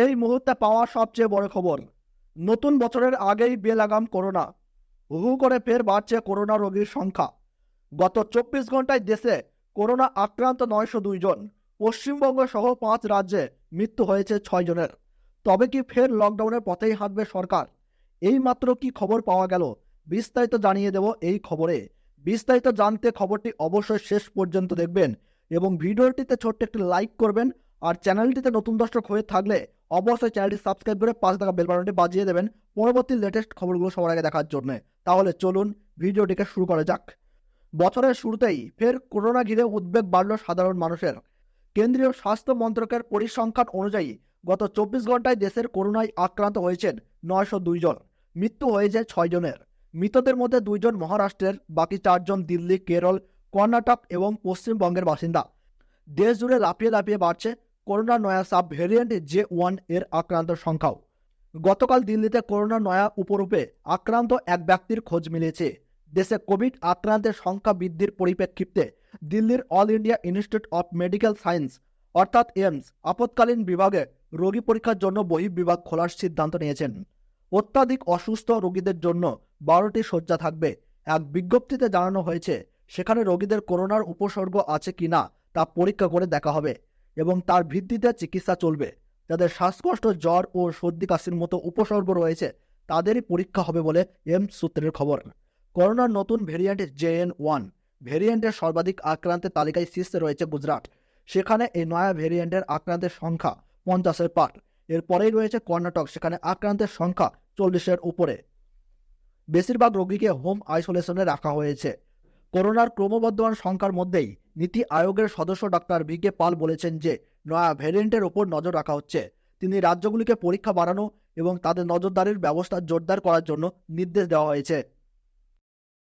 এই মুহূর্তে পাওয়া সবচেয়ে বড় খবর, নতুন বছরের আগেই বেলাগাম করোনা। হু করে ফের বাড়ছে করোনা রোগীর সংখ্যা। গত চব্বিশ ঘন্টায় দেশে করোনা আক্রান্ত নয়শো দুই জন, পশ্চিমবঙ্গ সহ পাঁচ রাজ্যে মৃত্যু হয়েছে ছয় জনের। তবে কি ফের লকডাউনের পথেই হাঁটবে সরকার? এই মাত্র কি খবর পাওয়া গেল? বিস্তারিত জানিয়ে দেব এই খবরে। বিস্তারিত জানতে খবরটি অবশ্যই শেষ পর্যন্ত দেখবেন এবং ভিডিওটিতে ছোট্ট একটি লাইক করবেন আর চ্যানেলটিতে নতুন দর্শক হয়ে থাকলে অবশ্যই চ্যানেলটি সাবস্ক্রাইব করে পাঁচ টাকা বেল বাটনটি বাজিয়ে দেবেন পরবর্তী লেটেস্ট খবরগুলো সবার আগে দেখার জন্য। তাহলে চলুন ভিডিওটিকে শুরু করা যাক। বছরের শুরুতেই ফের করোনা ঘিরে উদ্বেগ বাড়ল সাধারণ মানুষের। কেন্দ্রীয় স্বাস্থ্য মন্ত্রকের পরিসংখ্যান অনুযায়ী গত চব্বিশ ঘন্টায় দেশের করোনায় আক্রান্ত হয়েছেন নয়শো দুই জন। মৃত্যু হয়েছে ছয় জনের। মৃতদের মধ্যে দুইজন মহারাষ্ট্রের, বাকি চারজন দিল্লি, কেরল, কর্ণাটক এবং পশ্চিমবঙ্গের বাসিন্দা। দেশ জুড়ে লাফিয়ে লাফিয়ে বাড়ছে করোনা নয়া সাব ভেরিয়েন্ট জে ওয়ানের আক্রান্ত সংখ্যাও। গতকাল দিল্লিতে করোনা নয়া উপরূপে আক্রান্ত এক ব্যক্তির খোঁজ মিলেছে। দেশে কোভিড আক্রান্তের সংখ্যা বৃদ্ধির পরিপ্রেক্ষিতে দিল্লির all India institute of medical science, অর্থাৎ এমস আপৎকালীন বিভাগে রোগী পরীক্ষার জন্য বহির্বিভাগ খোলার সিদ্ধান্ত নিয়েছেন। অত্যাধিক অসুস্থ রোগীদের জন্য বারোটি শয্যা থাকবে। এক বিজ্ঞপ্তিতে জানানো হয়েছে, সেখানে রোগীদের করোনার উপসর্গ আছে কিনা তা পরীক্ষা করে দেখা হবে। এবং তার ভিত্তিতে চিকিৎসা চলবে। যাদের শ্বাসকষ্ট, জ্বর ও সর্দি কাশির মতো উপসর্গ রয়েছে, তাদেরই পরীক্ষা হবে বলে এমস সূত্রের খবর। করোনার নতুন ভেরিয়েন্ট জেএন ওয়ান। ভেরিয়েন্টের সর্বাধিক আক্রান্তের তালিকায় শীর্ষে রয়েছে গুজরাট। সেখানে এই নয়া ভেরিয়েন্টের আক্রান্তের সংখ্যা পঞ্চাশের পার। এরপরেই রয়েছে কর্ণাটক, সেখানে আক্রান্তের সংখ্যা চল্লিশের উপরে। বেশিরভাগ রোগীকে হোম আইসোলেশনে রাখা হয়েছে। করোনার ক্রমবর্ধমান সংখ্যার মধ্যেই নীতি আয়োগের সদস্য ডাক্তার ভি কে পাল বলেছেন যে, নয়া ভ্যারিয়েন্টের ওপর নজর রাখা হচ্ছে। তিনি রাজ্যগুলিকে পরীক্ষা বাড়ানো এবং তাদের নজরদারির ব্যবস্থা জোরদার করার জন্য নির্দেশ দেওয়া হয়েছে।